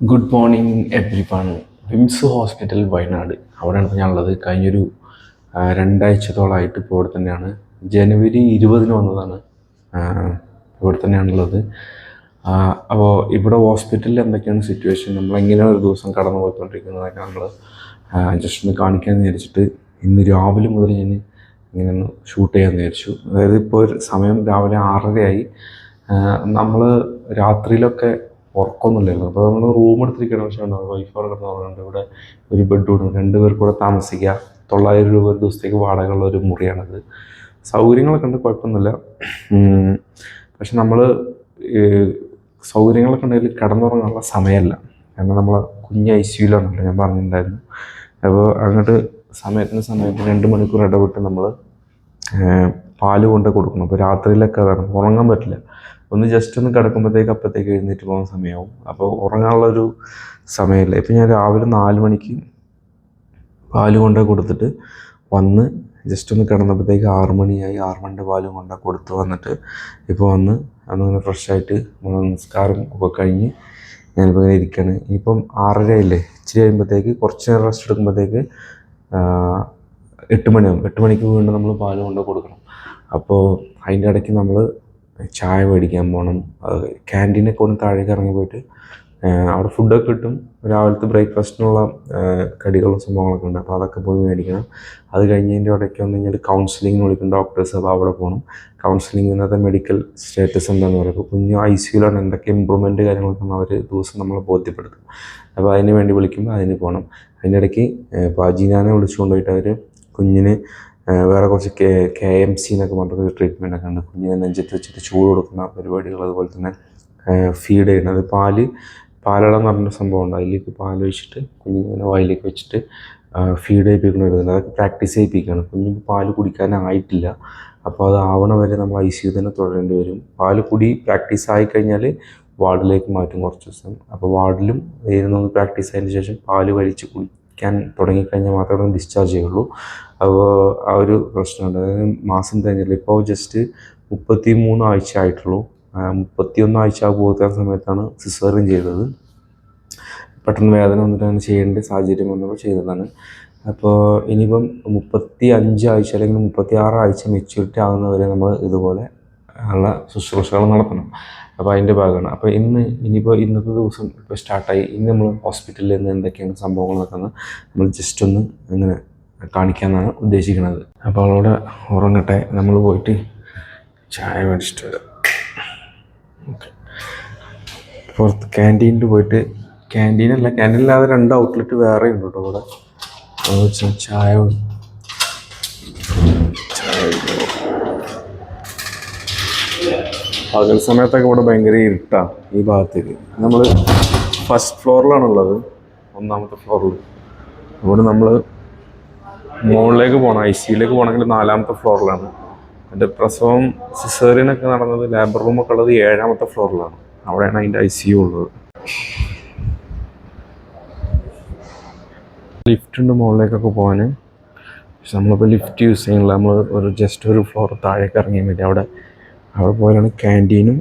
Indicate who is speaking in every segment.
Speaker 1: Good morning everyone വിംസ് hospital Wayanad. അവിടെയാണ് ഞാനുള്ളത്. കഴിഞ്ഞൊരു രണ്ടാഴ്ചത്തോളമായിട്ട് ഇപ്പോൾ ഇവിടെ തന്നെയാണ്. ജനുവരി ഇരുപതിന് വന്നതാണ്. ഇവിടെ തന്നെയാണുള്ളത്. അപ്പോൾ ഇവിടെ ഹോസ്പിറ്റലിൽ എന്തൊക്കെയാണ് സിറ്റുവേഷൻ നമ്മളെങ്ങനെയാണ് ഒരു ദിവസം കടന്നു പോയിക്കൊണ്ടിരിക്കുന്നതൊക്കെ നമ്മൾ ജസ്റ്റ് ഒന്ന് കാണിക്കാൻ വിചാരിച്ചിട്ട് ഇന്ന് രാവിലെ മുതൽ ഞാൻ ഇങ്ങനെ ഒന്ന് ഷൂട്ട് ചെയ്യാൻ വിചാരിച്ചു. അതായത് ഇപ്പോൾ ഒരു സമയം രാവിലെ ആറരയായി. നമ്മൾ രാത്രിയിലൊക്കെ ഉറക്കമൊന്നുമില്ലായിരുന്നു അപ്പോൾ നമ്മൾ റൂം എടുത്തിരിക്കണം പക്ഷേ വൈഫ് അവിടെ കിടന്ന് പറയുന്നുണ്ട് ഇവിടെ ഒരു ബെഡ്റൂം രണ്ട് പേർക്ക് കൂടെ താമസിക്കുക തൊള്ളായിരം രൂപ ഒരു ദിവസത്തേക്ക് വാടകയുള്ള ഒരു മുറിയാണത്. സൗകര്യങ്ങളൊക്കെ ഉണ്ട്. കുഴപ്പമൊന്നുമില്ല. പക്ഷെ നമ്മൾ സൗകര്യങ്ങളൊക്കെ ഉണ്ടെങ്കിൽ കിടന്നുറങ്ങാനുള്ള സമയമല്ല. കാരണം നമ്മൾ കുഞ്ഞ് ഐ സിയുലാണല്ലോ ഞാൻ പറഞ്ഞിട്ടുണ്ടായിരുന്നു. അപ്പോൾ അങ്ങോട്ട് സമയത്തിന് സമയത്തിന് രണ്ട് മണിക്കൂർ ഇടവിട്ട് നമ്മൾ പാൽ കൊണ്ട് കൊടുക്കണം. അപ്പോൾ രാത്രിയിലൊക്കെ ഉറങ്ങാൻ പറ്റില്ല. ഒന്ന് ജസ്റ്റ് ഒന്ന് കിടക്കുമ്പോഴത്തേക്ക് അപ്പോഴത്തേക്ക് എഴുന്നേറ്റ് പോകുന്ന സമയമാവും അപ്പോൾ ഉറങ്ങാനുള്ളൊരു സമയമില്ല. ഇപ്പം ഞാൻ രാവിലെ നാല് മണിക്ക് പാൽ കൊണ്ട് കൊടുത്തിട്ട് വന്ന് ജസ്റ്റ് ഒന്ന് കിടന്നപ്പോഴത്തേക്ക് ആറ് മണിയായി. ആറ് മണിന്റെ പാലും കൊണ്ട കൊടുത്ത് വന്നിട്ട് ഇപ്പോൾ വന്ന് അന്നിങ്ങനെ ഫ്രഷായിട്ട് നമസ്കാരം ഒക്കെ കഴിഞ്ഞ് ഞാനിപ്പോൾ ഇങ്ങനെ ഇരിക്കുകയാണ് ഇനിയിപ്പം ആറരയല്ലേ ഇച്ചിരി കഴിയുമ്പോഴത്തേക്ക് കുറച്ച് നേരം റെസ്റ്റ് എടുക്കുമ്പോഴത്തേക്ക് എട്ട് മണിയാവും. എട്ട് മണിക്ക് വീണ്ടും നമ്മൾ പാൽ കൊണ്ട് കൊടുക്കണം. അപ്പോൾ അതിന്റെ ഇടയ്ക്ക് നമ്മൾ ചായ മേടിക്കാൻ പോകണം ക്യാന്റീനൊക്കെ ഒന്ന് താഴേക്ക് ഇറങ്ങി പോയിട്ട് അവിടെ ഫുഡൊക്കെ കിട്ടും. രാവിലത്തെ ബ്രേക്ക്ഫാസ്റ്റിനുള്ള കടികളും സംഭവങ്ങളൊക്കെ ഉണ്ട്. അപ്പോൾ അതൊക്കെ പോയി മേടിക്കണം. അത് കഴിഞ്ഞതിന്റെ ഇടയ്ക്ക് വന്നു കഴിഞ്ഞാൽ കൗൺസിലിംഗ് വിളിക്കും ഡോക്ടേഴ്സ് അപ്പോൾ അവിടെ പോകണം കൗൺസിലിംഗ് ഇന്നത്തെ മെഡിക്കൽ സ്റ്റേറ്റസ് എന്താണെന്ന് പറയും. അപ്പോൾ കുഞ്ഞു ഐ സിയിലാണ് എന്തൊക്കെ ഇമ്പ്രൂവ്മെന്റ് കാര്യങ്ങളൊക്കെ അവർ ദിവസം നമ്മളെ ബോധ്യപ്പെടുത്തും. അപ്പോൾ അതിന് വേണ്ടി വിളിക്കുമ്പോൾ അതിന് പോകണം അതിന്റെ ഇടയ്ക്ക് ഇപ്പോൾ അജീനാനെ വിളിച്ചു കൊണ്ടുപോയിട്ട് അവർ കുഞ്ഞിന് വേറെ കുറച്ച് കെ കെ എം സി എന്നൊക്കെ പറഞ്ഞിട്ട് ട്രീറ്റ്മെന്റ് ഒക്കെ ഉണ്ട്. കുഞ്ഞിനെ നെഞ്ചത്ത് വെച്ചിട്ട് ചൂട് കൊടുക്കുന്ന പരിപാടികൾ അതുപോലെ തന്നെ ഫീഡ് ചെയ്യുന്നത്. പാൽ പാലളം എന്ന് സംഭവം ഉണ്ട് അതിലേക്ക് പാൽ വെച്ചിട്ട് കുഞ്ഞിങ്ങനെ വായിലേക്ക് വെച്ചിട്ട് ഫീഡ് ചെയ്യിപ്പിക്കുന്ന ഒരു അതൊക്കെ പ്രാക്ടീസ് ചെയ്യിപ്പിക്കുകയാണ്. കുഞ്ഞിന് പാൽ കുടിക്കാനായിട്ടില്ല. അപ്പോൾ അത് ആവണ വരെ നമ്മൾ ഐ സി തന്നെ തുടരേണ്ടി വരും. പാൽ കുടി പ്രാക്ടീസ് ആയി കഴിഞ്ഞാൽ വാർഡിലേക്ക് മാറ്റും കുറച്ച് ദിവസം. അപ്പോൾ വാർഡിലും ഇരുന്നൊന്ന് പ്രാക്ടീസ് ആയതിനു ശേഷം പാൽ വലിച്ച് കുടിക്കാൻ തുടങ്ങിക്കഴിഞ്ഞാൽ മാത്രമേ ഡിസ്ചാർജ് ചെയ്യുള്ളൂ. അപ്പോൾ ആ ഒരു പ്രശ്നമുണ്ട്. അതായത് മാസം തന്നെയല്ല ഇപ്പോൾ ജസ്റ്റ് മുപ്പത്തി മൂന്ന് ആഴ്ച ആയിട്ടുള്ളൂ. മുപ്പത്തിയൊന്ന് ആഴ്ച പോകുന്ന സമയത്താണ് സിസേറിയൻ ചെയ്തത്. പെട്ടെന്ന് വേദന വന്നിട്ട് ചെയ്യേണ്ട സാഹചര്യം വന്നപ്പോൾ ചെയ്തതാണ്. അപ്പോൾ ഇനിയിപ്പം മുപ്പത്തി അഞ്ച് ആഴ്ച അല്ലെങ്കിൽ മുപ്പത്തി ആറ് ആഴ്ച മെച്യൂരിറ്റി ആകുന്നവരെ നമ്മൾ ഇതുപോലെ ഉള്ള ശുശ്രൂഷകൾ നടത്തണം. അപ്പോൾ അതിന്റെ ഭാഗമാണ്. അപ്പോൾ ഇന്ന് ഇനിയിപ്പോൾ ഇന്നത്തെ ദിവസം ഇപ്പോൾ സ്റ്റാർട്ടായി ഇന്ന് നമ്മൾ ഹോസ്പിറ്റലിൽ നിന്ന് എന്തൊക്കെയാണ് സംഭവങ്ങൾ നടക്കുന്നത് നമ്മൾ ജസ്റ്റ് ഒന്ന് ഇങ്ങനെ കാണിക്കാമെന്നാണ് ഉദ്ദേശിക്കുന്നത്. അപ്പോൾ അവളോട് ഉറങ്ങട്ടെ. നമ്മൾ പോയിട്ട് ചായ മേടിച്ചിട്ട് വരാം. ഓക്കെ പുറത്ത് ക്യാന്റീനിൽ പോയിട്ട് ക്യാന്റീനല്ല ക്യാന്റീനില്ലാതെ രണ്ട് ഔട്ട്ലെറ്റ് വേറെ ഉണ്ട് കേട്ടോ ഇവിടെ ചായ കുടി- ചായ കുടിക്കാം. പകൽ സമയത്തൊക്കെ ഇവിടെ ഭയങ്കര ഇരുട്ടാണ് ഈ ഭാഗത്തേക്ക്. നമ്മൾ ഫസ്റ്റ് ഫ്ലോറിലാണുള്ളത് ഒന്നാമത്തെ ഫ്ലോറിൽ അവിടെ നമ്മൾ മുകളിലേക്ക് പോകണം ഐ സിയിലേക്ക് പോകണമെങ്കിൽ നാലാമത്തെ ഫ്ലോറിലാണ് എന്റെ പ്രസവം സിസേറിയനൊക്കെ നടന്നത് ലേബർ റൂമൊക്കെ ഉള്ളത് ഏഴാമത്തെ ഫ്ലോറിലാണ് അവിടെയാണ് അതിന്റെ ഐ സി യു ഉള്ളത്. ലിഫ്റ്റ് ഉണ്ട് മുകളിലേക്കൊക്കെ പോകാൻ പക്ഷെ നമ്മളിപ്പോൾ ലിഫ്റ്റ് യൂസ് ചെയ്യുന്നില്ല. നമ്മൾ ഒരു ജസ്റ്റ് ഒരു ഫ്ലോർ താഴേക്ക് ഇറങ്ങിയാൽ മതി. അവിടെ അവിടെ പോയാലാണ് ക്യാന്റീനും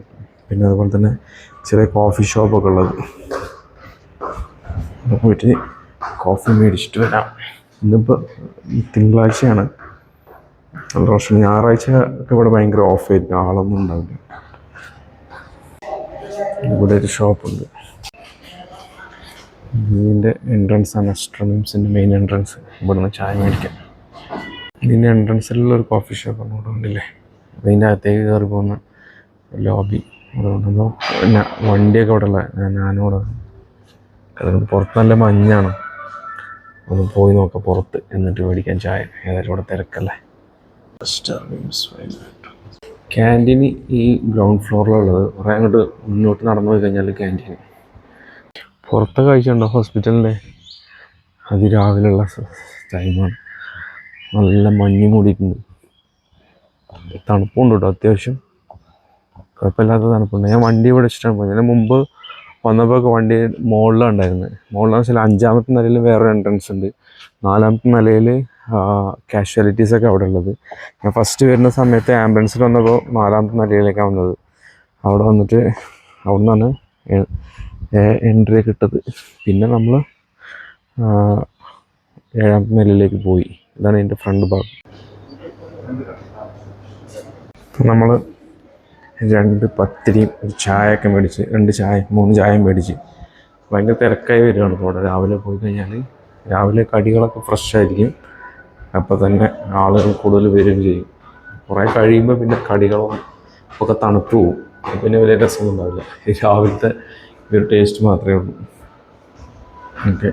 Speaker 1: പിന്നെ അതുപോലെ തന്നെ ചെറിയ കോഫി ഷോപ്പൊക്കെ ഉള്ളത്. അവിടെ പോയിട്ട് കോഫി മേടിച്ചിട്ട് വരാം. ഇന്നിപ്പോൾ ഈ തിങ്കളാഴ്ചയാണ്. നല്ല പ്രശ്നം ഞായറാഴ്ച ഒക്കെ ഇവിടെ ഭയങ്കര ഓഫ് ആയിരിക്കും ആളൊന്നും ഉണ്ടാവില്ല. ഇവിടെ ഒരു ഷോപ്പുണ്ട് ഇതിന്റെ എൻട്രൻസ് ആണ് അസ്ട്രമിംസിന്റെ മെയിൻ എൻട്രൻസ് ഇവിടെ നിന്ന് ചായ മേടിക്കാം. ഇതിന്റെ എൻട്രൻസിലുള്ള ഒരു കോഫി ഷോപ്പ് ഇവിടെ ഉണ്ടല്ലേ അതിന്റെ അകത്തേക്ക് കയറി പോകുന്ന ലോബി അതുകൊണ്ട് ഉണ്ടല്ലോ പിന്നെ വണ്ടിയൊക്കെ ഇവിടെ ഉള്ള ഞാനിവിടെ അതുകൊണ്ട് പുറത്ത് നല്ല മഞ്ഞാണ്. ഒന്ന് പോയി നോക്കാം പുറത്ത് എന്നിട്ട് മേടിക്കാൻ ചായ. ഏതായാലും ഇവിടെ തിരക്കല്ലേ? ക്യാന്റീൻ ഈ ഗ്രൗണ്ട് ഫ്ലോറിലുള്ളത് കുറേ അങ്ങോട്ട് മുന്നോട്ട് നടന്നു പോയി കഴിഞ്ഞാൽ ക്യാന്റീൻ പുറത്തെ കാഴ്ച ഉണ്ടോ ഹോസ്പിറ്റലിന്റെ അതിരാവിലെയുള്ള ടൈമാണ് നല്ല മഞ്ഞ് മൂടിയിട്ടുണ്ട് തണുപ്പുണ്ട് കേട്ടോ അത്യാവശ്യം? കുഴപ്പമില്ലാത്ത തണുപ്പുണ്ട്. ഞാൻ വണ്ടി ഇവിടെ ഇഷ്ടമാണ് പോയത് ഞാൻ മുമ്പ് വന്നപ്പോഴൊക്കെ വണ്ടി മുകളിലാണ് ഉണ്ടായിരുന്നത് മുകളിലെന്ന് വെച്ചാൽ അഞ്ചാമത്തെ നിലയിൽ വേറൊരു എൻട്രൻസ് ഉണ്ട്. നാലാമത്തെ നിലയിൽ കാഷ്വാലിറ്റീസൊക്കെ അവിടെ ഉള്ളത്. ഞാൻ ഫസ്റ്റ് വരുന്ന സമയത്ത് ആംബുലൻസിൽ വന്നപ്പോൾ നാലാമത്തെ നിലയിലേക്കാണ് വന്നത്. അവിടെ വന്നിട്ട് അവിടെ നിന്നാണ് എൻട്രി കിട്ടത്. പിന്നെ നമ്മൾ ഏഴാമത്തെ നിലയിലേക്ക് പോയി. ഇതാണ് എന്റെ ഫ്രണ്ട് ഭാഗം. നമ്മൾ രണ്ട് പത്തിരിയും ഒരു ചായയൊക്കെ മേടിച്ച് രണ്ട് ചായ മൂന്ന് ചായയും മേടിച്ച് ഭയങ്കര തിരക്കായി വരികയാണ് ഇപ്പോൾ. രാവിലെ പോയി കഴിഞ്ഞാൽ രാവിലെ കടികളൊക്കെ ഫ്രഷ് ആയിരിക്കും. അപ്പോൾ തന്നെ ആളുകൾ കൂടുതൽ വരികയും ചെയ്യും. കുറേ കഴിയുമ്പോൾ പിന്നെ കടികളും ഒക്കെ തണുപ്പ് പോവും പിന്നെ വലിയ രസമൊന്നും ഉണ്ടാവില്ല രാവിലത്തെ ഒരു ടേസ്റ്റ് മാത്രമേ ഉള്ളൂ. ഓക്കെ.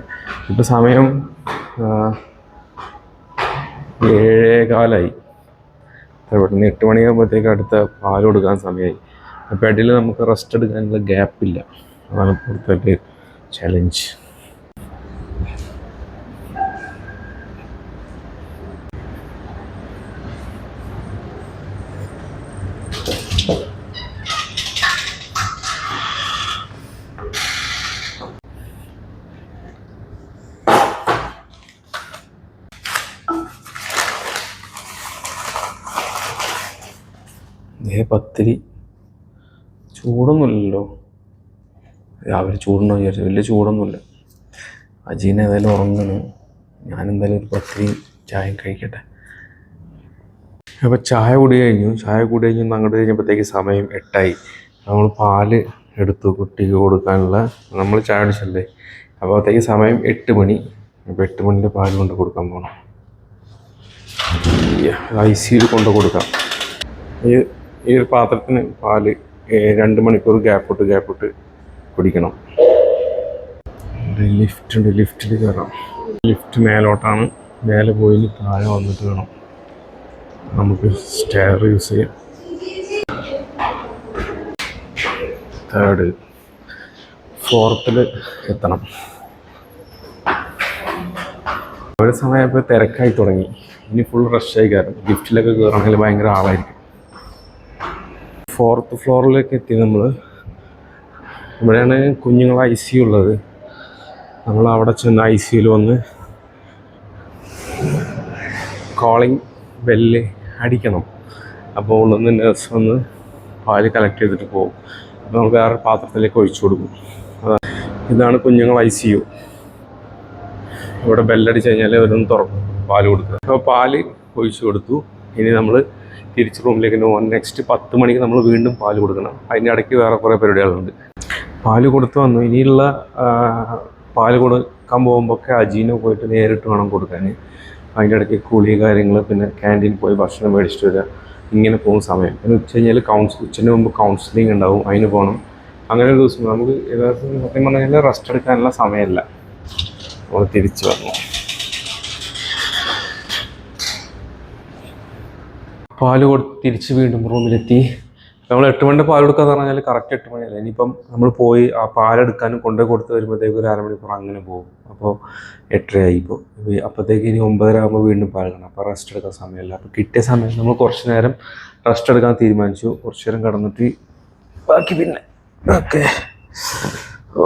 Speaker 1: ഇപ്പോൾ സമയം ഏഴേകാലായി. ഇവിടുന്ന് എട്ട് മണിയാകുമ്പോഴത്തേക്ക് അടുത്ത പാൽ കൊടുക്കാൻ സമയമായി. അപ്പോൾ ഇടയിൽ നമുക്ക് റെസ്റ്റ് എടുക്കാനുള്ള ഗ്യാപ്പില്ല അതാണ് ഇപ്പോഴത്തെ ചലഞ്ച് പത്തിരി ചൂടൊന്നുമില്ലല്ലോ. രാവിലെ ചൂടുണ്ടോ വിചാരിച്ചു. വലിയ ചൂടൊന്നുമില്ല. അജീന ഏതായാലും ഉറങ്ങണ്. ഞാനെന്തായാലും ഒരു പത്തിരി ചായയും കഴിക്കട്ടെ. അപ്പോൾ ചായ കൂടി കഴിഞ്ഞു. ചായ കൂടി കഴിഞ്ഞ്. അങ്ങോട്ട് കഴിഞ്ഞപ്പോഴത്തേക്ക് സമയം എട്ടായി. നമ്മൾ പാൽ എടുത്തു കുട്ടിക്ക് കൊടുക്കാനുള്ള. നമ്മൾ ചായ അടിച്ചല്ലേ അപ്പോൾ അപ്പോഴത്തേക്ക് സമയം എട്ട് മണി. അപ്പോൾ എട്ട് മണിന്റെ പാൽ കൊണ്ട് കൊടുക്കാൻ പോകണം ഐ സിയിൽ കൊണ്ട് കൊടുക്കാം. ഈ ഈ ഒരു പാത്രത്തിന് പാൽ രണ്ട് മണിക്കൂർ ഗ്യാപ്പിട്ട് ഗ്യാപ്പിട്ട് കുടിക്കണം. ലിഫ്റ്റ് ഉണ്ട് ലിഫ്റ്റിൽ കയറാം ലിഫ്റ്റ് മേലോട്ടാണ്. മേലെ പോയി താഴെ വന്നിട്ട് വേണം. നമുക്ക് സ്റ്റെയർ യൂസ് ചെയ്യാം. തേർഡ് ഫോർത്തിൽ എത്തണം. ഒരു സമയം ഇപ്പോൾ തിരക്കായി തുടങ്ങി. ഇനി ഫുൾ റഷ് ആയി കയറും. ലിഫ്റ്റിലൊക്കെ കയറണമെങ്കിൽ ഭയങ്കര ആളായിരിക്കും. ഫോർത്ത് ഫ്ലോറിലേക്ക് എത്തി നമ്മൾ ഇവിടെയാണ് കുഞ്ഞുങ്ങൾ ഐ സി ഉള്ളത്. നമ്മൾ അവിടെ ചെന്ന് ഐ സിയിൽ വന്ന് കോളിംഗ് ബെല്ല് അടിക്കണം. അപ്പോൾ ഉള്ളിൽ നിന്ന് നേഴ്സ് വന്ന് പാൽ കളക്ട് ചെയ്തിട്ട് പോകും. അപ്പോൾ നമുക്ക് വേറെ പാത്രത്തിലേക്ക് ഒഴിച്ചു കൊടുക്കും. ഇതാണ് കുഞ്ഞുങ്ങൾ ഐ സി യു. ഇവിടെ ബെല്ലടിച്ച് കഴിഞ്ഞാൽ അവരൊന്ന് തുറക്കും പാൽ കൊടുക്കുക. അപ്പോൾ പാൽ ഒഴിച്ചു കൊടുത്തു. ഇനി നമ്മൾ തിരിച്ച് റൂമിലേക്ക് പോകാൻ നെക്സ്റ്റ് പത്ത് മണിക്ക് നമ്മൾ വീണ്ടും പാൽ കൊടുക്കണം. അതിന്റെ ഇടയ്ക്ക് വേറെ കുറേ പരിപാടികളുണ്ട്. പാൽ കൊടുത്തു വന്നു. ഇനിയുള്ള പാൽ കൊടുക്കാൻ പോകുമ്പോൾ ഒക്കെ അജീന പോയിട്ട് നേരിട്ട് വേണം കൊടുക്കാൻ. അതിന്റെ ഇടയ്ക്ക് കുളി കാര്യങ്ങൾ പിന്നെ ക്യാന്റീൻ പോയി ഭക്ഷണം മേടിച്ചിട്ട് വരിക ഇങ്ങനെ പോകുന്ന സമയം. പിന്നെ ഉച്ച കഴിഞ്ഞാൽ കൗൺസ് ഉച്ചന് മുമ്പ് കൗൺസിലിംഗ് ഉണ്ടാവും. അതിന് പോകണം അങ്ങനെ ഒരു ദിവസം നമുക്ക് ഏതാ സത്യം പറഞ്ഞു കഴിഞ്ഞാൽ റെസ്റ്റ് എടുക്കാനുള്ള സമയമല്ല നമ്മൾ തിരിച്ചു വന്നു പാൽ കൊടുത്ത് തിരിച്ച് വീണ്ടും റൂമിലെത്തി. നമ്മൾ എട്ട് മണിന്റെ പാൽ കൊടുക്കാന്ന് പറഞ്ഞാൽ കറക്റ്റ് എട്ട് മണിയല്ല? ഇനിയിപ്പം നമ്മൾ പോയി ആ പാലെടുക്കാനും കൊണ്ടുപോയി കൊടുത്ത് വരുമ്പോഴത്തേക്ക് ഒരു അരമണിക്കൂർ അങ്ങനെ പോകും. അപ്പോൾ എട്ടരയായി ഇപ്പോൾ അപ്പോഴത്തേക്ക് ഇനി ഒമ്പതര ആകുമ്പോൾ വീണ്ടും പാൽ കാണാം അപ്പോൾ റെസ്റ്റ് എടുക്കാൻ സമയമില്ല. അപ്പോൾ കിട്ടിയ സമയം നമ്മൾ കുറച്ച് നേരം റെസ്റ്റ് എടുക്കാൻ തീരുമാനിച്ചു. കുറച്ച് നേരം കടന്നിട്ട് ബാക്കി പിന്നെ. ഓക്കെ. ഓ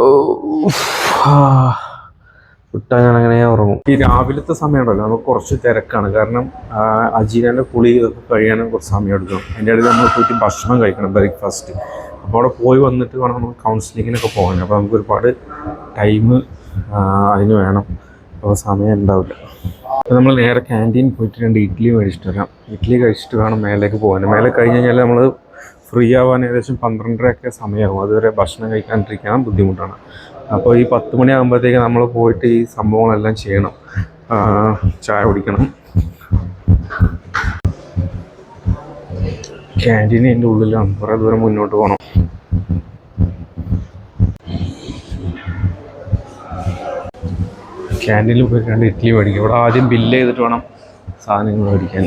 Speaker 1: വിട്ടാൽ ഞാൻ അങ്ങനെ ഉറങ്ങും. ഈ രാവിലത്തെ സമയം ഉണ്ടല്ലോ നമുക്ക് കുറച്ച് തിരക്കാണ്. കാരണം ആ, അജീനന്റെ കുളി ഇതൊക്കെ കഴിയാനും കുറച്ച് സമയം എടുക്കണം അതിന്റെ ഇടയിൽ നമ്മൾ പോയിട്ട് ഭക്ഷണം കഴിക്കണം ബ്രേക്ക്ഫാസ്റ്റ് അപ്പോൾ അവിടെ പോയി വന്നിട്ട് വേണം നമ്മൾ കൗൺസിലിങ്ങിനൊക്കെ പോകാൻ. അപ്പോൾ നമുക്ക് ഒരുപാട് ടൈം അതിന് വേണം. അപ്പോൾ സമയം ഉണ്ടാവില്ല. അപ്പോൾ നമ്മൾ നേരെ ക്യാന്റീൻ പോയിട്ട് രണ്ട് ഇഡ്ഡലി മേടിച്ചിട്ട് വരാം. ഇഡ്ഡലി കഴിച്ചിട്ട് വേണം മേലേക്ക് പോകാൻ. മേലെ കഴിഞ്ഞ് കഴിഞ്ഞാൽ നമ്മൾ ഫ്രീ ആവാൻ ഏകദേശം പന്ത്രണ്ടരയൊക്കെ സമയമാകും അതുവരെ ഭക്ഷണം കഴിക്കാണ്ടിരിക്കാൻ ബുദ്ധിമുട്ടാണ്. അപ്പോൾ ഈ പത്ത് മണിയാകുമ്പോഴത്തേക്ക് നമ്മൾ പോയിട്ട് ഈ സംഭവങ്ങളെല്ലാം ചെയ്യണം. ചായ കുടിക്കണം. ക്യാന്റീൻ എന്റെ ഉള്ളിലാണ് കുറേ ദൂരം മുന്നോട്ട് പോകണം ക്യാന്റീനിൽ പോയി രണ്ട് ഇഡ്ഡലി മേടിക്കും. ഇവിടെ ആദ്യം ബില്ല് ചെയ്തിട്ട് വേണം സാധനങ്ങൾ മേടിക്കാൻ.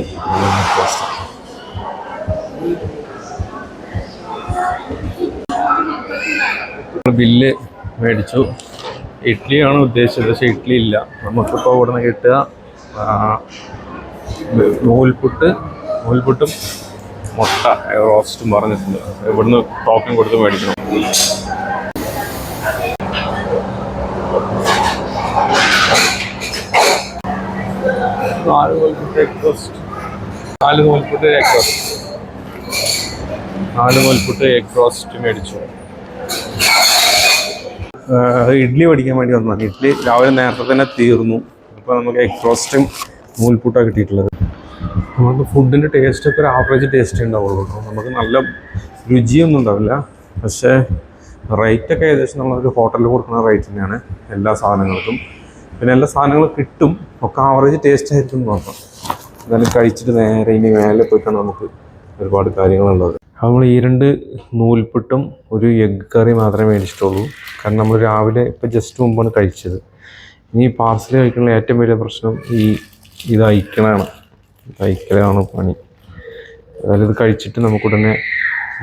Speaker 1: ബില്ല് മേടിച്ചു. ഇഡ്ഡലിയാണ് ഉദ്ദേശിച്ചത് പക്ഷേ ഇഡ്ഡലി ഇല്ല. നമുക്കിപ്പോൾ ഇവിടെ നിന്ന് കിട്ടുക നൂൽപുട്ട് നൂൽപുട്ടും മുട്ട റോസ്റ്റും പറഞ്ഞിട്ടുണ്ട്. ഇവിടുന്ന് ടോക്കൺ കൊടുത്ത് മേടിക്കണം. നാല് നൂൽപുട്ട് നാല് നൂൽപുട്ട് എഗ് റോസ്റ്റ് നാല് നൂൽപുട്ട് എഗ് റോസ്റ്റ് മേടിച്ചു. ഇഡ്ഡലി പഠിക്കാൻ വേണ്ടി വന്നതാണ്. ഇഡ്ഡലി രാവിലെ നേരത്തെ തന്നെ തീർന്നു. അപ്പോൾ നമുക്ക് എഗ് റോസ്റ്റും നൂൽപൂട്ടാണ് കിട്ടിയിട്ടുള്ളത്. നമുക്ക് ഫുഡിന്റെ ടേസ്റ്റൊക്കെ ഒരു ആവറേജ് ടേസ്റ്റ് ഉണ്ടാവുള്ളൂ നമുക്ക് നല്ല രുചിയൊന്നും ഉണ്ടാവില്ല. പക്ഷേ റേറ്റൊക്കെ ഏകദേശം നമ്മളൊരു ഹോട്ടലിൽ കൊടുക്കുന്ന റേറ്റ് തന്നെയാണ് എല്ലാ സാധനങ്ങൾക്കും. പിന്നെ എല്ലാ സാധനങ്ങളും കിട്ടും. ഒക്കെ ആവറേജ് ടേസ്റ്റ് ആയിരിക്കും നോക്കാം എന്നാലും കഴിച്ചിട്ട് നേരെ ഇനി മേലെ പോയിട്ടാണ് നമുക്ക് ഒരുപാട് കാര്യങ്ങളുള്ളത്. നമ്മൾ ഈ രണ്ട് നൂൽപ്പിട്ടും ഒരു എഗ്ഗ് കറി മാത്രമേ മേടിച്ചിട്ടുള്ളൂ. കാരണം നമ്മൾ രാവിലെ ഇപ്പം ജസ്റ്റ് മുമ്പാണ് കഴിച്ചത്. ഇനി പാർസൽ കഴിക്കാനുള്ള ഏറ്റവും വലിയ പ്രശ്നം ഈ ഇത് അയക്കണതാണ് അയക്കലാണ് പണി. അതായത് ഇത് കഴിച്ചിട്ട് നമുക്കുടനെ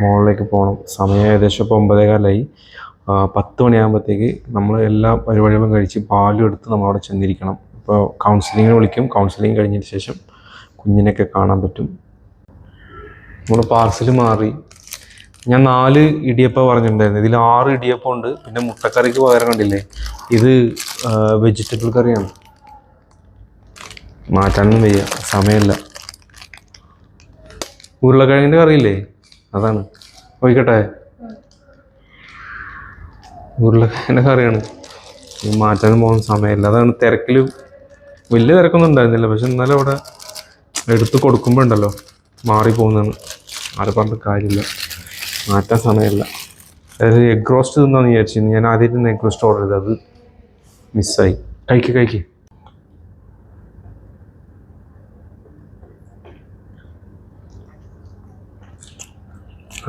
Speaker 1: മുകളിലേക്ക് പോകണം. സമയം ഏകദേശം ഇപ്പോൾ ഒമ്പതേകാലായി. പത്ത് മണിയാകുമ്പോഴത്തേക്ക് നമ്മൾ എല്ലാ പരിപാടികളും കഴിച്ച് പാലും എടുത്ത് നമ്മളവിടെ ചെന്നിരിക്കണം. ഇപ്പോൾ കൗൺസിലിങ്ങിന് വിളിക്കും. കൗൺസിലിംഗ് കഴിഞ്ഞതിന് ശേഷം കുഞ്ഞിനെയൊക്കെ കാണാൻ പറ്റും. നമ്മൾ പാർസൽ മാറി. ഞാൻ നാല് ഇടിയപ്പം പറഞ്ഞിട്ടുണ്ടായിരുന്നു. ഇതിൽ ആറ് ഇടിയപ്പം ഉണ്ട്. പിന്നെ മുട്ടക്കറിക്ക് പകരം കണ്ടില്ലേ? ഇത് വെജിറ്റബിൾ കറിയാണ്. മാറ്റാനൊന്നും വയ്യ. സമയമില്ല. ഉരുളക്കിഴങ്ങിന്റെ കറിയില്ലേ? അതാണ്. ഒഴിക്കട്ടെ? ഉരുളക്കിഴങ്ങിന്റെ കറിയാണ്. മാറ്റാനും പോകുന്ന സമയമില്ല. അതാണ് തിരക്കിൽ വലിയ തിരക്കൊന്നും ഉണ്ടായിരുന്നില്ല. പക്ഷെ എന്നാലും അവിടെ എടുത്ത് കൊടുക്കുമ്പോൾ ഉണ്ടല്ലോ മാറിപ്പോകുന്നതാണ് ആരും പറഞ്ഞിട്ട് കാര്യമില്ല. മാറ്റാൻ സമയമില്ല. അതായത് എഗ് റോസ്റ്റ് തിന്നാന്ന് വിചാരിച്ചിരുന്നു ഞാൻ ആദ്യമായിട്ട് എഗ് റോസ്റ്റ് ഓർഡർ ചെയ്തത്. അത് മിസ്സായി കഴിക്കുക കഴിക്കുക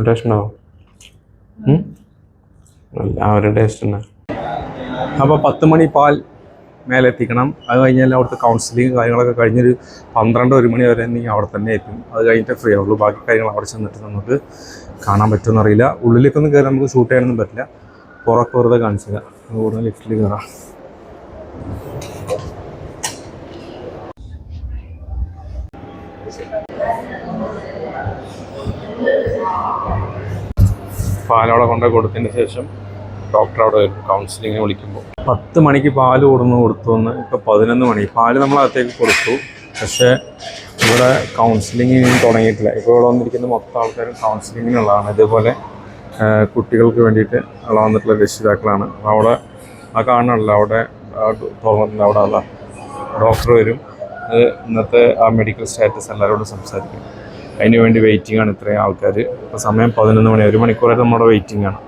Speaker 1: ടേസ്റ്റ് ഉണ്ടാവും? ആ ഒരു ടേസ്റ്റ് ഉണ്ടാവും അപ്പോൾ പത്ത് മണി പാൽ മേലെ എത്തിക്കണം അത് കഴിഞ്ഞാൽ അവിടുത്തെ കൗൺസിലിംഗ് കാര്യങ്ങളൊക്കെ കഴിഞ്ഞൊരു പന്ത്രണ്ട് ഒരു മണി വരെ നീ അവിടെ തന്നെ ആയിരിക്കും അത് കഴിഞ്ഞിട്ട് ഫ്രീ ആവുള്ളൂ. ബാക്കി കാര്യങ്ങൾ അവിടെ ചെന്നിട്ട് നമുക്ക് കാണാൻ പറ്റുമെന്ന് അറിയില്ല. ഉള്ളിലേക്കൊന്നും കയറി നമുക്ക് ഷൂട്ട് ചെയ്യാനൊന്നും പറ്റില്ല. പുറത്ത് വെറുതെ കാണിച്ചില്ല കൂടുതൽ ലിഫ്റ്റിൽ കയറാം. പാലോടെ കൊണ്ടുപോയി കൊടുത്തതിന് ശേഷം ഡോക്ടർ അവിടെ കൗൺസിലിങ്ങിന് വിളിക്കുമ്പോൾ. പത്ത് മണിക്ക് പാൽ കൊടുന്ന് കൊടുത്തു എന്ന് ഇപ്പോൾ പതിനൊന്ന് മണി. പാൽ നമ്മൾ അകത്തേക്ക് കൊടുത്തു. പക്ഷേ ഇവിടെ കൗൺസിലിംഗ് തുടങ്ങിയിട്ടില്ല. ഇപ്പോൾ ഇവിടെ വന്നിരിക്കുന്ന മൊത്തം ആൾക്കാരും കൗൺസിലിങ്ങിനുള്ളതാണ് ഇതേപോലെ കുട്ടികൾക്ക് വേണ്ടിയിട്ട് ഉള്ള വന്നിട്ടുള്ള രക്ഷിതാക്കളാണ്. അവിടെ ആ കാണണമല്ലോ അവിടെ തുറന്നില്ല അവിടെ അല്ല ഡോക്ടർ വരും. അത് ഇന്നത്തെ ആ മെഡിക്കൽ സ്റ്റാറ്റസ് എല്ലാവരോടും സംസാരിക്കും. അതിന് വേണ്ടി വെയിറ്റിംഗ് ആണ് ഇത്രയും ആൾക്കാർ ഇപ്പോൾ സമയം പതിനൊന്ന് മണി ഒരു മണിക്കൂറായിട്ട് നമ്മുടെ വെയിറ്റിംഗ് ആണ്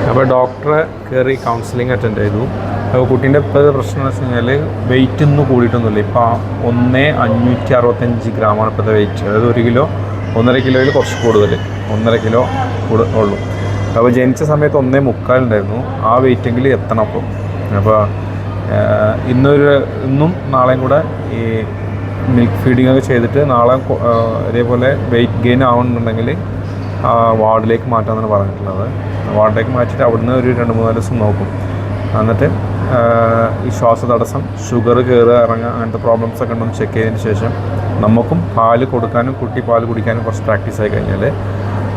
Speaker 1: അപ്പോൾ ഡോക്ടറെ കയറി കൗൺസിലിംഗ് അറ്റൻഡ് ചെയ്തു. അപ്പോൾ കുട്ടീന്റെ ഇപ്പോഴത്തെ പ്രശ്നം എന്ന് വെച്ച് കഴിഞ്ഞാൽ വെയിറ്റ് ഒന്നും കൂടിയിട്ടൊന്നുമില്ല. ഇപ്പോൾ ഒന്ന് അഞ്ഞൂറ്റി അറുപത്തഞ്ച് ഗ്രാമാണ് ഇപ്പോഴത്തെ വെയിറ്റ് അതായത് ഒരു കിലോ ഒന്നര കിലോയിൽ കുറച്ച് കൂടുതൽ ഒന്നര കിലോ കൂടു ഉള്ളൂ. അപ്പോൾ ജനിച്ച സമയത്ത് ഒന്നേ മുക്കാലുണ്ടായിരുന്നു ആ വെയിറ്റെങ്കിൽ എത്തണം അപ്പോൾ. അപ്പോൾ ഇന്നൊരു ഇന്നും നാളെയും കൂടെ ഈ മിൽക്ക് ഫീഡിംഗ് ഒക്കെ ചെയ്തിട്ട് നാളെ ഇതേപോലെ വെയിറ്റ് ഗെയിൻ ആവുന്നുണ്ടെങ്കിൽ വാർഡിലേക്ക് മാറ്റാമെന്നാണ് പറഞ്ഞിട്ടുള്ളത്. വാർഡിലേക്ക് മാറ്റിയിട്ട് അവിടുന്ന് ഒരു രണ്ട് മൂന്നാൽ ദിവസം നോക്കും. എന്നിട്ട് ഈ ഈ ശ്വാസതടസ്സം ഷുഗർ കയറുക ഇറങ്ങുക അങ്ങനത്തെ പ്രോബ്ലംസ് ഒക്കെ ഉണ്ടെന്ന് ചെക്ക് ചെയ്തതിന് ശേഷം നമുക്കും പാൽ കൊടുക്കാനും കുട്ടി പാൽ കുടിക്കാനും കുറച്ച് പ്രാക്ടീസ് ആയി കഴിഞ്ഞാൽ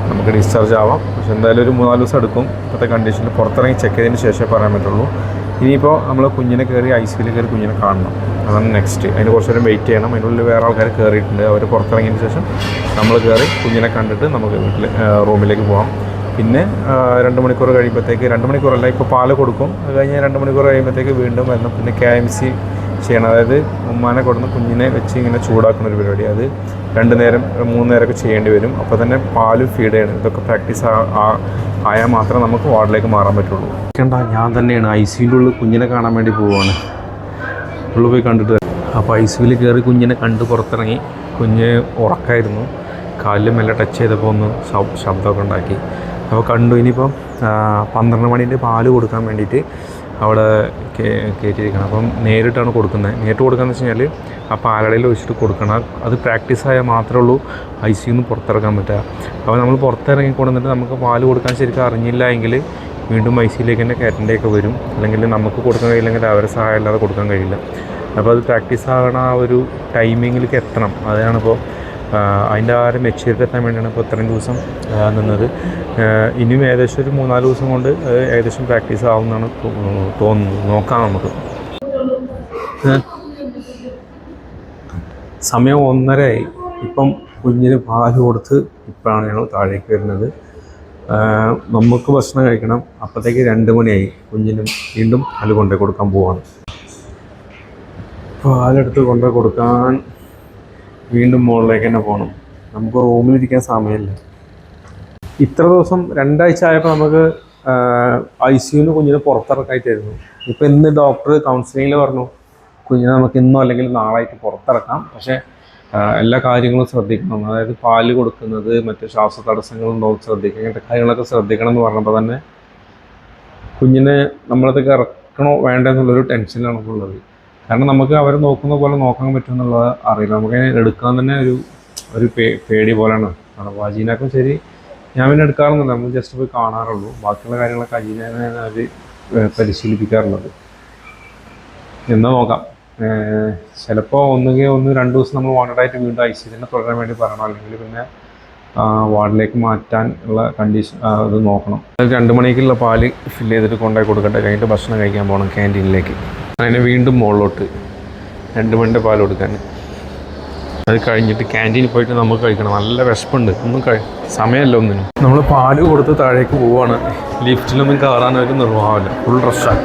Speaker 1: നമുക്ക് ഡിസ്ചാർജ് ആവാം. പക്ഷെ എന്തായാലും ഒരു മൂന്നാൽ ദിവസം എടുക്കും. ഇപ്പോഴത്തെ കണ്ടീഷനിൽ പുറത്തിറങ്ങി ചെക്ക് ചെയ്തതിന് ശേഷമേ പറയാൻ പറ്റുള്ളൂ. ഇനിയിപ്പോൾ നമ്മൾ കുഞ്ഞിനെ കയറി ഐ സിയിൽ കയറി കുഞ്ഞിനെ കാണണം. അതാണ് നെക്സ്റ്റ് അതിന് കുറച്ച് നേരം വെയിറ്റ് ചെയ്യണം. അതിനുള്ളിൽ വേറെ ആൾക്കാർ കയറിയിട്ടുണ്ട് അവർ പുറത്തിറങ്ങിയതിന് ശേഷം നമ്മൾ കയറി കുഞ്ഞിനെ കണ്ടിട്ട് നമുക്ക് വീട്ടിൽ റൂമിലേക്ക് പോകാം പിന്നെ രണ്ട് മണിക്കൂർ കഴിയുമ്പോഴത്തേക്ക് രണ്ട് മണിക്കൂറല്ല ഇപ്പോൾ പാൽ കൊടുക്കും. അത് കഴിഞ്ഞ് രണ്ട് മണിക്കൂർ കഴിയുമ്പോഴത്തേക്ക് വീണ്ടും വരണം. പിന്നെ കെ എം സി ചെയ്യണം. അതായത് ഉമ്മാനെ കൊടുന്ന് കുഞ്ഞിനെ വെച്ച് ഇങ്ങനെ ചൂടാക്കുന്ന ഒരു പരിപാടി. അത് രണ്ട് നേരം മൂന്ന് നേരമൊക്കെ ചെയ്യേണ്ടി വരും. അപ്പോൾ തന്നെ പാൽ ഫീഡ് ചെയ്യണം. ഇതൊക്കെ പ്രാക്ടീസ് ആയാൽ മാത്രമേ നമുക്ക് വാർഡിലേക്ക് മാറാൻ പറ്റുള്ളൂ. കണ്ട ഞാൻ തന്നെയാണ് ഐ സിന്റെ ഉള്ളിൽ കുഞ്ഞിനെ കാണാൻ വേണ്ടി പോവുകയാണ് ഉള്ളിൽ പോയി കണ്ടിട്ട്. അപ്പോൾ ഐ സിയിൽ കയറി കുഞ്ഞിനെ കണ്ട് പുറത്തിറങ്ങി. കുഞ്ഞ് ഉറക്കായിരുന്നു. കാലിൽ മെല്ലെ ടച്ച് ചെയ്തപ്പോൾ ഒന്ന് ശബ്- ശബ്ദമൊക്കെ ഉണ്ടാക്കി. അപ്പോൾ കണ്ടു. ഇനിയിപ്പം പന്ത്രണ്ട് മണിന്റെ പാൽ കൊടുക്കാൻ വേണ്ടിയിട്ട് അവിടെ കയറ്റിയിരിക്കണം അപ്പം നേരിട്ടാണ് കൊടുക്കുന്നത്. നേരിട്ട് കൊടുക്കുകയെന്ന് വെച്ച് കഴിഞ്ഞാൽ ആ പാലടയിൽ വെച്ചിട്ട് കൊടുക്കണം. അത് പ്രാക്ടീസ് ആയാൽ മാത്രമേ ഉള്ളൂ. ഐ സിയിൽ നിന്ന് പുറത്തിറക്കാൻ പറ്റുക അപ്പോൾ നമ്മൾ പുറത്തിറങ്ങി കൊണ്ടുവന്നിട്ട് നമുക്ക് പാൽ കൊടുക്കാൻ ശരിക്കും അറിഞ്ഞില്ല എങ്കിൽ വീണ്ടും ഐ സിയിലേക്ക് തന്നെ കയറ്റേണ്ടിയൊക്കെ വരും. അല്ലെങ്കിൽ നമുക്ക് കൊടുക്കാൻ കഴിയില്ലെങ്കിൽ അവരെ സഹായം ഇല്ലാതെ കൊടുക്കാൻ കഴിയില്ല. അപ്പോൾ അത് പ്രാക്ടീസ് ആകണ ആ ഒരു ടൈമിങ്ങിലേക്ക് എത്തണം. അതാണിപ്പോൾ അതിന്റെ ആ ഒരു മെച്യൂരിറ്റി എത്താൻ വേണ്ടിയാണ് ഇപ്പോൾ ഇത്രയും ദിവസം നിന്നത്. ഇനിയും ഏകദേശം ഒരു മൂന്നാൽ ദിവസം കൊണ്ട് ഏകദേശം പ്രാക്ടീസ് ആവുമെന്നാണ് തോന്നുന്നത്. നോക്കാം നമുക്ക്? സമയം ഒന്നരയായി. ഇപ്പം കുഞ്ഞിന് പാൽ കൊടുത്ത് ഇപ്പോഴാണ് ഞങ്ങൾ താഴേക്ക് വരുന്നത്. നമുക്ക് ഭക്ഷണം കഴിക്കണം. അപ്പോഴത്തേക്ക് രണ്ട് മണിയായി. കുഞ്ഞിനും വീണ്ടും പാൽ കൊണ്ടുപോയി കൊടുക്കാൻ പോവാണ്. പാലെടുത്ത് കൊണ്ടുപോയി കൊടുക്കാൻ വീണ്ടും മുകളിലേക്ക് തന്നെ പോകണം നമുക്ക് റൂമിലിരിക്കാൻ സമയമില്ല. ഇത്ര ദിവസം രണ്ടാഴ്ച ആയപ്പോൾ നമുക്ക് ഐ സിയുന്ന് കുഞ്ഞിനെ പുറത്തിറക്കായിട്ടായിരുന്നു ഇപ്പം ഇന്ന് ഡോക്ടർ കൗൺസിലിങ്ങിൽ പറഞ്ഞു കുഞ്ഞിനെ നമുക്ക് ഇന്നോ അല്ലെങ്കിൽ നാളായിട്ട് പുറത്തിറക്കാം. പക്ഷേ എല്ലാ കാര്യങ്ങളും ശ്രദ്ധിക്കണം. അതായത് പാൽ കൊടുക്കുന്നത് മറ്റ് ശ്വാസ തടസ്സങ്ങളുണ്ടോ ശ്രദ്ധിക്കുക ഇങ്ങനത്തെ കാര്യങ്ങളൊക്കെ ശ്രദ്ധിക്കണം എന്ന് പറഞ്ഞപ്പോൾ തന്നെ കുഞ്ഞിനെ നമ്മളതൊക്കെ ഇറക്കണോ വേണ്ടെന്നുള്ളൊരു ടെൻഷനിലാണ് ഇപ്പോൾ ഉള്ളത്. കാരണം നമുക്ക് അവർ നോക്കുന്ന പോലെ നോക്കാൻ പറ്റും എന്നുള്ളത് അറിയില്ല. നമുക്ക് എടുക്കാൻ തന്നെ ഒരു ഒരു പേടി പോലെയാണ് കാരണം അജീനക്കും ശരി ഞാൻ പിന്നെ എടുക്കാറൊന്നുമില്ല. നമ്മൾ ജസ്റ്റ് പോയി കാണാറുള്ളൂ. ബാക്കിയുള്ള കാര്യങ്ങളൊക്കെ അജീനാണ് അവർ പരിശീലിപ്പിക്കാറുള്ളത്. എന്ന് നോക്കാം. ചിലപ്പോൾ ഒന്നുകിൽ ഒന്ന് രണ്ട് ദിവസം നമ്മൾ വാണ്ടഡായിട്ട് വീണ്ടും ഐ സി തന്നെ തുടരാൻ വേണ്ടി പറയണം. അല്ലെങ്കിൽ പിന്നെ വാർഡിലേക്ക് മാറ്റാൻ ഉള്ള കണ്ടീഷൻ അത് നോക്കണം. രണ്ട് മണിക്കുള്ള പാൽ ഫില്ല് ചെയ്തിട്ട് കൊണ്ടുപോയി കൊടുക്കട്ടെ. കഴിഞ്ഞിട്ട് ഭക്ഷണം കഴിക്കാൻ പോകണം ക്യാന്റീനിലേക്ക് അതിന് വീണ്ടും മുകളിലോട്ട് രണ്ട് മണിന്റെ പാൽ കൊടുക്കാൻ. അത് കഴിഞ്ഞിട്ട് ക്യാന്റീനിൽ പോയിട്ട് നമുക്ക് കഴിക്കണം. നല്ല വിശപ്പുണ്ട്. ഒന്നും കഴി സമയമല്ല ഒന്നിനും. നമ്മൾ പാൽ കൊടുത്ത് താഴേക്ക് പോവുകയാണ് ലിഫ്റ്റിലൊന്നും കയറാനൊരു നിർവാഹമില്ല. ഫുൾ റഷാണ്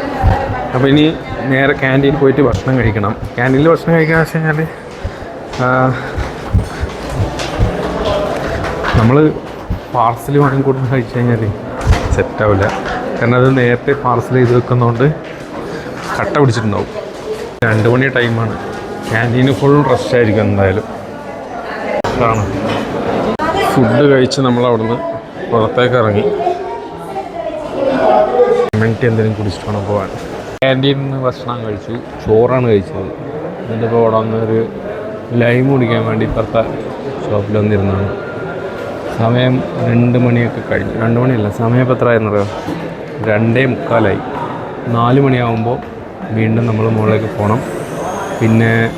Speaker 1: അപ്പോൾ ഇനി നേരെ ക്യാന്റീനിൽ പോയിട്ട് ഭക്ഷണം കഴിക്കണം. ക്യാന്റീനിൽ ഭക്ഷണം കഴിക്കുക വെച്ച് കഴിഞ്ഞാൽ നമ്മൾ പാർസൽ വാങ്ങിക്കൊണ്ട് കഴിച്ചു കഴിഞ്ഞാൽ സെറ്റാവില്ല കാരണം അത് നേരത്തെ പാർസൽ ചെയ്ത് വെക്കുന്നതുകൊണ്ട് കട്ട പിടിച്ചിട്ടുണ്ടാവും. രണ്ട് മണി ടൈമാണ്. ക്യാന്റീന് ഫുൾ റെസ്റ്റ് ആയിരിക്കും എന്തായാലും. അതാണ്. ഫുഡ് കഴിച്ച് നമ്മൾ അവിടുന്ന് പുറത്തേക്ക് ഇറങ്ങി മിനിറ്റ് എന്തെങ്കിലും കുടിച്ചിട്ട് വേണം പോകാൻ. ക്യാന്റീനിൽ നിന്ന് ഭക്ഷണം കഴിച്ചു. ചോറാണ് കഴിച്ചത്. എന്നിട്ട് ഇപ്പോൾ അവിടെ വന്നൊരു ലൈം കുടിക്കാൻ വേണ്ടി ഇപ്പുറത്തെ ഷോപ്പിൽ വന്നിരുന്നാണ് സമയം രണ്ട് മണിയൊക്കെ കഴിഞ്ഞു. രണ്ട് മണിയല്ല സമയം എത്ര ആയിരുന്നു രണ്ടേ മുക്കാലായി. നാല് മണിയാകുമ്പോൾ വീണ്ടും നമ്മൾ മുകളിലേക്ക് പോകണം. പിന്നെ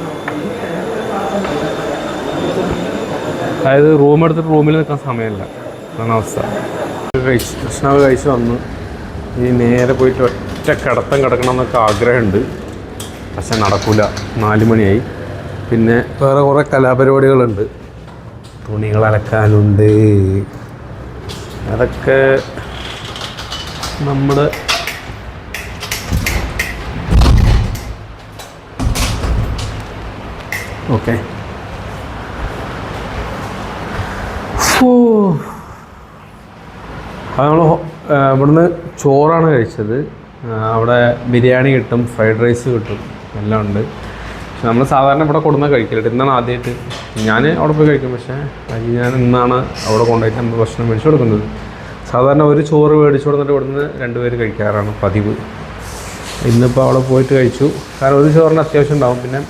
Speaker 1: അതായത് റൂം എടുത്തിട്ട് റൂമിൽ നിൽക്കാൻ സമയമില്ല. അതാണ് അവസ്ഥ. കഴിച്ച് കൃഷ്ണാവ് കഴിച്ച് വന്നു. ഇനി നേരെ പോയിട്ട് ഒറ്റ കിടത്തം കിടക്കണം എന്നൊക്കെ ആഗ്രഹമുണ്ട്. പക്ഷെ നടക്കില്ല നാല് മണിയായി. പിന്നെ വേറെ കുറേ കലാപരിപാടികളുണ്ട്. തുണികൾ അലക്കാനുണ്ട്. അതൊക്കെ നമ്മുടെ ഓക്കെ. അത് നമ്മൾ ഇവിടുന്ന് ചോറാണ് കഴിച്ചത്. അവിടെ ബിരിയാണി കിട്ടും ഫ്രൈഡ് റൈസ് കിട്ടും എല്ലാം ഉണ്ട്. പക്ഷെ നമ്മൾ സാധാരണ ഇവിടെ കൊടുന്ന കഴിക്കലുണ്ട് ഇന്നാണ് ആദ്യമായിട്ട് ഞാൻ അവിടെ പോയി കഴിക്കും പക്ഷേ ഞാൻ ഇന്നാണ് അവിടെ കൊണ്ടുപോയിട്ട് നമ്മൾ ഭക്ഷണം മേടിച്ചു കൊടുക്കുന്നത്. സാധാരണ ഒരു ചോറ് മേടിച്ചു കൊടുത്തിട്ട് ഇവിടുന്ന് രണ്ടുപേർ കഴിക്കാറാണ് പതിവ്. ഇന്നിപ്പോൾ അവിടെ പോയിട്ട് കഴിച്ചു. കാരണം ഒരു ചോറിന് അത്യാവശ്യം ഉണ്ടാവും. പിന്നെ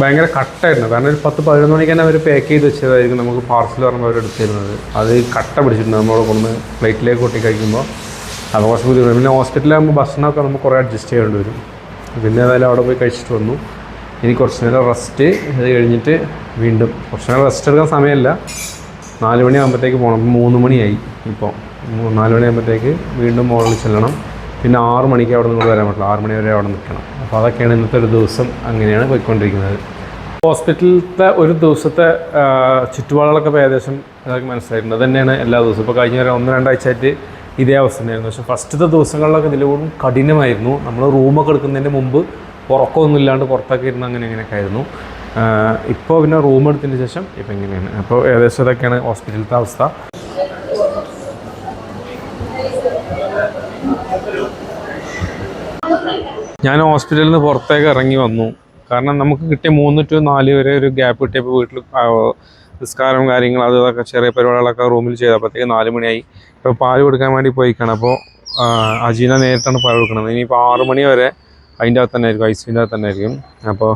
Speaker 1: ഭയങ്കര കട്ടായിരുന്നു. കാരണം ഒരു പത്ത് പതിനൊന്ന് മണിക്ക് തന്നെ അവർ പാക്ക് ചെയ്ത് വെച്ചതായിരിക്കും നമുക്ക് പാർസൽ പറയുമ്പോൾ അവർ എടുത്തു തരുന്നത് അത് കട്ട പിടിച്ചിട്ടുണ്ട്. നമ്മൾ കൊണ്ട് പ്ലേറ്റിലേക്ക് കൊട്ടി കഴിക്കുമ്പോൾ അപ്പോൾ കുറച്ച് ബുദ്ധിമുട്ട് പിന്നെ ഹോസ്പിറ്റലാകുമ്പോൾ ഭക്ഷണമൊക്കെ നമുക്ക് കുറേ അഡ്ജസ്റ്റ് ചെയ്യേണ്ടി വരും. പിന്നെ ഏതായാലും അവിടെ പോയി കഴിച്ചിട്ട് വന്നു. ഇനി കുറച്ച് നേരം റെസ്റ്റ് അത് കഴിഞ്ഞിട്ട് വീണ്ടും കുറച്ച് നേരം റെസ്റ്റ് എടുക്കാൻ സമയമില്ല. നാല് മണിയാകുമ്പോഴത്തേക്ക് പോകണം മൂന്ന് മണിയായി ഇപ്പോൾ നാല് മണിയാകുമ്പോഴത്തേക്ക് വീണ്ടും മോളിൽ ചെല്ലണം. പിന്നെ ആറ് മണിക്ക് അവിടെ നിന്ന് വരാൻ പറ്റില്ല. ആറ് മണി വരെ അവിടെ നിൽക്കണം. അപ്പോൾ അതൊക്കെയാണ് ഇന്നത്തെ ഒരു ദിവസം അങ്ങനെയാണ് പോയിക്കൊണ്ടിരിക്കുന്നത്. ഹോസ്പിറ്റലിലത്തെ ഒരു ദിവസത്തെ ചുറ്റുപാടുകളൊക്കെ ഏകദേശം എല്ലാവർക്കും മനസ്സിലായിട്ടുണ്ട്. അത് തന്നെയാണ് എല്ലാ ദിവസവും. ഇപ്പോൾ കഴിഞ്ഞ ഒരു ഒന്ന് രണ്ടാഴ്ചയായിട്ട് ഇതേ അവസ്ഥ തന്നെയായിരുന്നു. പക്ഷേ ഫസ്റ്റത്തെ ദിവസങ്ങളിലൊക്കെ ഇതിലും കഠിനമായിരുന്നു. നമ്മൾ റൂമൊക്കെ എടുക്കുന്നതിന് മുമ്പ് ഉറക്കമൊന്നും ഇല്ലാണ്ട് പുറത്തൊക്കെ ഇരുന്ന് അങ്ങനെ ഇങ്ങനെയൊക്കെ ആയിരുന്നു. ഇപ്പോൾ പിന്നെ റൂം എടുത്തതിന് ശേഷം ഇപ്പം ഇങ്ങനെയാണ്. അപ്പോൾ ഏകദേശം ഇതൊക്കെയാണ് ഹോസ്പിറ്റലിലത്തെ അവസ്ഥ. ഞാൻ ഹോസ്പിറ്റലിൽ നിന്ന് പുറത്തേക്ക് ഇറങ്ങി വന്നു. കാരണം നമുക്ക് കിട്ടിയ മൂന്ന് ടു നാല് വരെ ഒരു ഗ്യാപ്പ് കിട്ടിയപ്പോൾ വീട്ടിൽ നിസ്കാരം കാര്യങ്ങൾ അത് ഇതൊക്കെ ചെറിയ പരിപാടികളൊക്കെ റൂമിൽ ചെയ്തപ്പോഴത്തേക്ക് നാല് മണിയായി. ഇപ്പോൾ പാൽ കൊടുക്കാൻ വേണ്ടി പോയിക്കാണ്. അപ്പോൾ അജീന നേരിട്ടാണ് പാൽ കൊടുക്കുന്നത്. ഇനിയിപ്പോൾ ആറ് മണി വരെ അതിന്റെ അകത്ത് തന്നെ ആയിരിക്കും ഐസിന്റെ അകത്ത് തന്നെ ആയിരിക്കും. അപ്പോൾ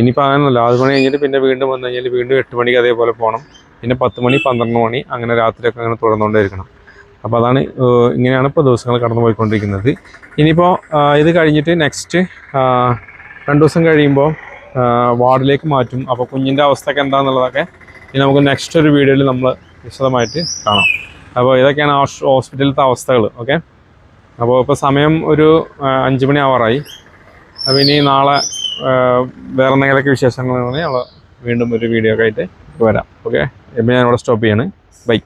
Speaker 1: ഇനിയിപ്പോൾ അങ്ങനെയല്ല ആറ് മണി കഴിഞ്ഞിട്ട് പിന്നെ വീണ്ടും വന്നു കഴിഞ്ഞാൽ വീണ്ടും എട്ട് മണിക്ക് അതേപോലെ പോകണം പിന്നെ പത്ത് മണി പന്ത്രണ്ട് മണി അങ്ങനെ രാത്രിയൊക്കെ അങ്ങനെ തുടർന്നുകൊണ്ടേയിരിക്കണം. അപ്പോൾ അതാണ് ഇങ്ങനെയാണ് ഇപ്പോൾ ദിവസങ്ങൾ കടന്നു പോയിക്കൊണ്ടിരിക്കുന്നത് ഇനിയിപ്പോൾ ഇത് കഴിഞ്ഞിട്ട് നെക്സ്റ്റ് രണ്ട് ദിവസം കഴിയുമ്പോൾ വാർഡിലേക്ക് മാറ്റും. അപ്പോൾ കുഞ്ഞിന്റെ അവസ്ഥയൊക്കെ എന്താണെന്നുള്ളതൊക്കെ ഇനി നമുക്ക് നെക്സ്റ്റ് ഒരു വീഡിയോയിൽ നമ്മൾ വിശദമായിട്ട് കാണാം. അപ്പോൾ ഇതൊക്കെയാണ് ഹോസ്- ഹോസ്പിറ്റലിലത്തെ അവസ്ഥകൾ ഓക്കെ? അപ്പോൾ ഇപ്പോൾ സമയം ഒരു അഞ്ച് മണി ആവാറായി അപ്പോൾ ഇനി നാളെ വേറെ എന്തെങ്കിലുമൊക്കെ വിശേഷങ്ങൾ വീണ്ടും ഒരു വീഡിയോ ഒക്കെ ആയിട്ട് വരാം ഓക്കെ? ഇപ്പം ഞാൻ സ്റ്റോപ്പ് ചെയ്യാണ്. ബൈ